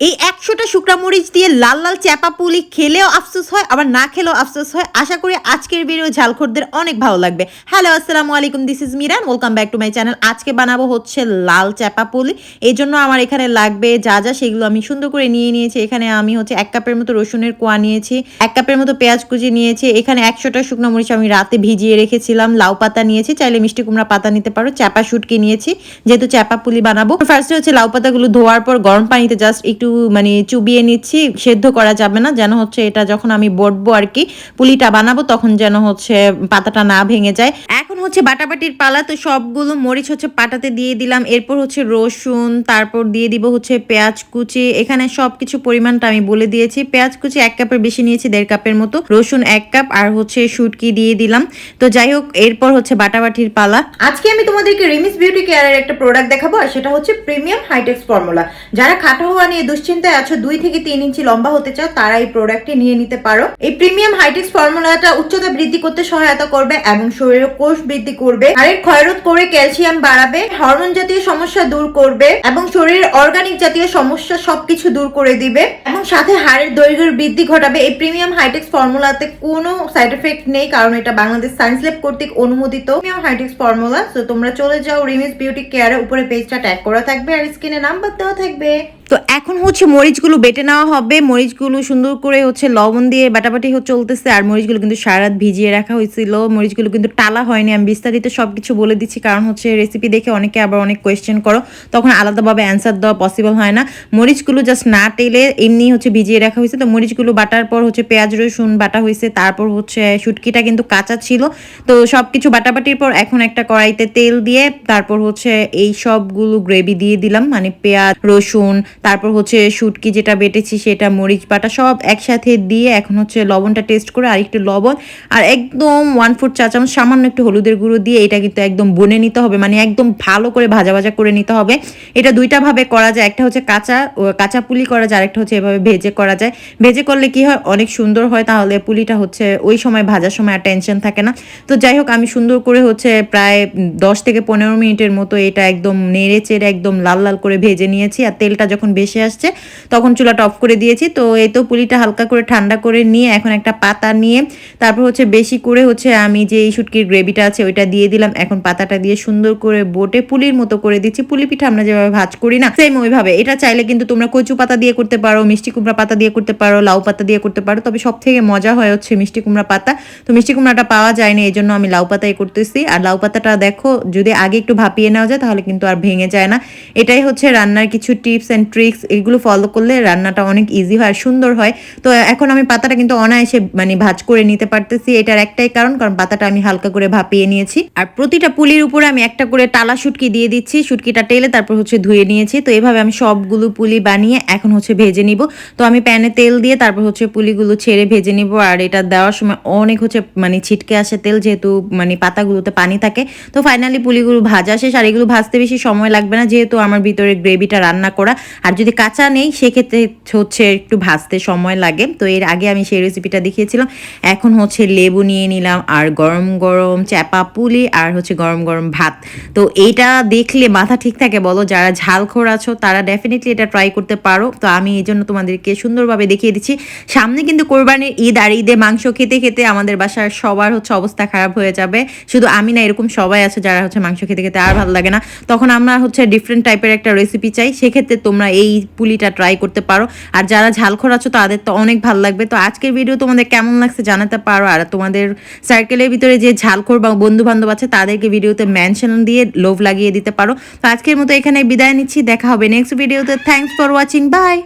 এই একশোটা শুকনা মরিচ দিয়ে লাল লাল চ্যাপা পুলি খেলেও আফসোস হয়, আবার না খেলেও আফসোস হয়। আশা করি আজকের ভিডিও ঝালখোরদের অনেক ভালো লাগবে। হ্যালো আসসালামু আলাইকুম this is Miran welcome back to my channel আজকে বানাবো হচ্ছে লাল চ্যাপা পুলি। এই জন্য আমার এখানে লাগবে যা যা, সেগুলো আমি সুন্দর করে নিয়ে নিয়েছি। এখানে আমি হচ্ছে এক কাপের মতো রসুনের কোয়া নিয়েছি, এক কাপের মতো পেঁয়াজ কুচি নিয়েছি। এখানে একশোটা শুকনো মরিচ আমি রাতে ভিজিয়ে রেখেছিলাম, লাউ পাতা নিয়েছি। চাইলে মিষ্টি কুমড়া পাতা নিতে পারো, চ্যাপা শুটকি নিয়েছি, যেহেতু চ্যাপা পুলি বানাবো। ফার্স্টে হচ্ছে লাউ পাতাগুলো ধোয়ার পর গরম পানিতে জাস্ট একটু মানে চুবিয়ে নিচ্ছি, সেদ্ধ করা যাবে না। যেন হচ্ছে এটা যখন আমি বটবো আর কি, পুলিটা বানাবো, তখন যেন হচ্ছে পাতাটা না ভেঙে যায়। এখন হচ্ছে বাটাবাটির পালা, তো সবগুলো মরিচ হচ্ছে পাটাতে দিয়ে দিলাম। এরপর হচ্ছে রসুন, তারপর দিয়ে দিব হচ্ছে পেঁয়াজ কুচি। এখানে সবকিছু পরিমাণটা আমি বলে দিয়েছি। পেঁয়াজ কুচি এক কাপের বেশি নিয়েছি, দেড় কাপের মতো। রসুন এক কাপ আর হচ্ছে শুটকি দিয়ে দিলাম। তো যাই হোক, এরপর হচ্ছে বাটাবাটির পালা। আজকে আমি তোমাদেরকে রিমিস বিউটি কেয়ারের একটা প্রোডাক্ট দেখাবো, আর সেটা হচ্ছে প্রিমিয়াম হাইটেক্স ফর্মুলা। যারা খাটো হওয়া নিয়ে দুশ্চিন্তায় আছো দুই থেকে তিন ইঞ্চি লম্বা হতে চাও, তারা এই প্রোডাক্টটি নিয়ে নিতে পারো। এই প্রিমিয়াম হাইটেক্স ফর্মুলাটা উচ্চতা বৃদ্ধি করতে সহায়তা করবে এবং শরীরের কোষ বৃদ্ধি করবে, হাড়ের ক্ষয়রোধ করে ক্যালসিয়াম বাড়াবে, হরমোন জাতীয় সমস্যা দূর করবে এবং শরীরের অর্গানিক জাতীয় সমস্যা সবকিছু দূর করে দিবে এবং সাথে হাড়ের দৈর্ঘ্যের বৃদ্ধি ঘটাবে। এই প্রিমিয়াম হাইটেক্স ফর্মুলাতে কোনো সাইড এফেক্ট নেই, কারণ এটা বাংলাদেশ সায়েন্স ল্যাব কর্তৃক অনুমোদিত। প্রিমিয়াম হাইটেক্স ফর্মুলা তো তোমরা চলে যাও রিমিস বিউটি কেয়ারের উপরে পেজটা ট্যাগ করা থাকবে আর স্ক্রিনে নাম্বার দেওয়া থাকবে। তো এখন হচ্ছে মরিচগুলো বেটে নেওয়া হবে। মরিচগুলো সুন্দর করে হচ্ছে লবণ দিয়ে বাটাবাটি হচ্ছে চলতেছে আর মরিচগুলো কিন্তু সারা রাত ভিজিয়ে রাখা হয়েছিল। মরিচগুলো কিন্তু টালা হয়নি। আমি বিস্তারিত সব কিছু বলে দিচ্ছি কারণ হচ্ছে রেসিপি দেখে অনেকে আবার অনেক কোয়েশ্চেন করো। তখন আলাদাভাবে অ্যান্সার দেওয়া পসিবল হয় না। মরিচগুলো জাস্ট না টেলে এমনি হচ্ছে ভিজিয়ে রাখা হয়েছে। তো মরিচগুলো বাটার পর হচ্ছে পেঁয়াজ, রসুন বাটা হয়েছে। তারপর হচ্ছে শুটকিটা কিন্তু কাঁচা ছিল। তো সব কিছু বাটাবাটির পর এখন একটা কড়াইতে তেল দিয়ে তারপর হচ্ছে এই সবগুলো গ্রেভি দিয়ে দিলাম। মানে পেঁয়াজ, রসুন তারপর হচ্ছে শুটকি যেটা বেটেছি, সেটা মরিচ বাটা সব একসাথে দিয়ে এখন হচ্ছে লবণটা টেস্ট করে আর একটু লবণ আর একদম ওয়ান ফুট চা চামচ সামান্য একটু হলুদের গুঁড়ো দিয়ে এটা কিন্তু একদম বনে নিতে হবে মানে একদম ভালো করে ভাজা ভাজা করে নিতে হবে। এটা দুইটা ভাবে করা যায়, একটা হচ্ছে কাঁচা কাঁচা পুলি করা যায়, আরেকটা হচ্ছে এভাবে ভেজে করা যায়। ভেজে করলে কি হয়? অনেক সুন্দর হয়, তাহলে পুলিটা হচ্ছে ওই সময় ভাজার সময় আর টেনশন থাকে না। তো যাই হোক, আমি সুন্দর করে হচ্ছে প্রায় দশ থেকে পনেরো মিনিটের মতো এটা একদম নেড়ে চেড়ে একদম লাল লাল করে ভেজে নিয়েছি আর তেলটা যখন ভেসে আসছে, তখন চুলাটা অফ করে দিয়েছি। তো এই তো পুলিটা হালকা করে ঠান্ডা করে নিয়ে এখন একটা পাতা নিয়ে, তারপর হচ্ছে বেশি করে হচ্ছে আমি যে এই শুটকির গ্রেভিটা আছে ওইটা দিয়ে দিলাম। এখন পাতাটা দিয়ে সুন্দর করে বোটে পুলির মতো করে দিচ্ছি। পুলি পিঠা আমরা যেভাবে ভাজ করি না সেম ওইভাবে। এটা চাইলে কিন্তু তোমরা কচু পাতা দিয়ে করতে পারো, মিষ্টি কুমড়া পাতা দিয়ে করতে পারো, লাউ পাতা দিয়ে করতে পারো। তবে সব থেকে মজা হয় হচ্ছে মিষ্টি কুমড়া পাতা। তো মিষ্টি কুমড়াটা পাওয়া যায় না এই জন্য আমি লাউ পাতাই করতেছি। আর লাউ পাতাটা দেখো, যদি আগে একটু ভাপিয়ে নেওয়া যায় তাহলে কিন্তু আর ভেঙে যায় না। এটাই হচ্ছে রান্নার কিছু টিপস অ্যান্ড ট্রিক্স এগুলো ফলো করলে রান্নাটা অনেক ইজি হয় আর সুন্দর হয়। তো এখন আমি পাতাটা কিন্তু অনায়াসে মানে ভাজ করে নিতে পারতেছি। এটার একটাই কারণ কারণ পাতাটা আমি হালকা করে ভাপিয়ে নিয়েছি। আর প্রতিটা পুলির উপরে আমি একটা করে টালা শুটকি দিয়ে দিচ্ছি। শুটকিটা টেলে তারপর হচ্ছে ধুয়ে নিয়েছি। তো এভাবে আমি সবগুলো পুলি বানিয়ে এখন হচ্ছে ভেজে নিব। তো আমি প্যানে তেল দিয়ে তারপর হচ্ছে পুলিগুলো ছেড়ে ভেজে নিব। আর এটা দেওয়ার সময় অনেক হচ্ছে মানে ছিটকে আসে তেল, যেহেতু মানে পাতাগুলোতে পানি থাকে। তো ফাইনালি পুলিগুলো ভাজা শেষ। আর এগুলো ভাজতে বেশি সময় লাগবে না, যেহেতু আমার ভিতরে গ্রেভিটা রান্না করা। আর যদি কাঁচা নেই, সেক্ষেত্রে হচ্ছে একটু ভাজতে সময় লাগে। তো এর আগে আমি সেই রেসিপিটা দেখিয়েছিলাম। এখন হচ্ছে লেবু নিয়ে নিলাম, আর গরম গরম চ্যাপা পুলি, আর হচ্ছে গরম গরম ভাত। তো এইটা দেখলে মাথা ঠিক থাকে বলো, যারা ঝালখোর আছো, তারা ডেফিনেটলি এটা ট্রাই করতে পারো। তো আমি এই জন্য তোমাদেরকে সুন্দরভাবে দেখিয়ে দিচ্ছি। সামনে কিন্তু কোরবানির ঈদ আর ঈদে মাংস খেতে খেতে আমাদের বাসার সবার হচ্ছে অবস্থা খারাপ হয়ে যাবে। শুধু আমি না, এরকম সবাই আছে যারা হচ্ছে মাংস খেতে খেতে আর ভালো লাগে না। তখন আমরা হচ্ছে ডিফারেন্ট টাইপের একটা রেসিপি চাই। সেক্ষেত্রে তোমরা এই পুলিটা ট্রাই করতে পারো। আর যারা ঝালখোর আছো তাদের তো অনেক ভালো লাগবে। তো আজকের ভিডিও তোমাদের কেমন লাগছে জানাতে পারো। আর তোমাদের সার্কেলের ভিতরে যে ঝালখোর বা বন্ধু বান্ধব আছে, তাদেরকে ভিডিওতে মেনশন দিয়ে লোভ লাগিয়ে দিতে পারো। তো আজকের মতো এখানে বিদায় নিচ্ছি। দেখা হবে নেক্সট ভিডিওতে থ্যাংকস ফর ওয়াচিং বাই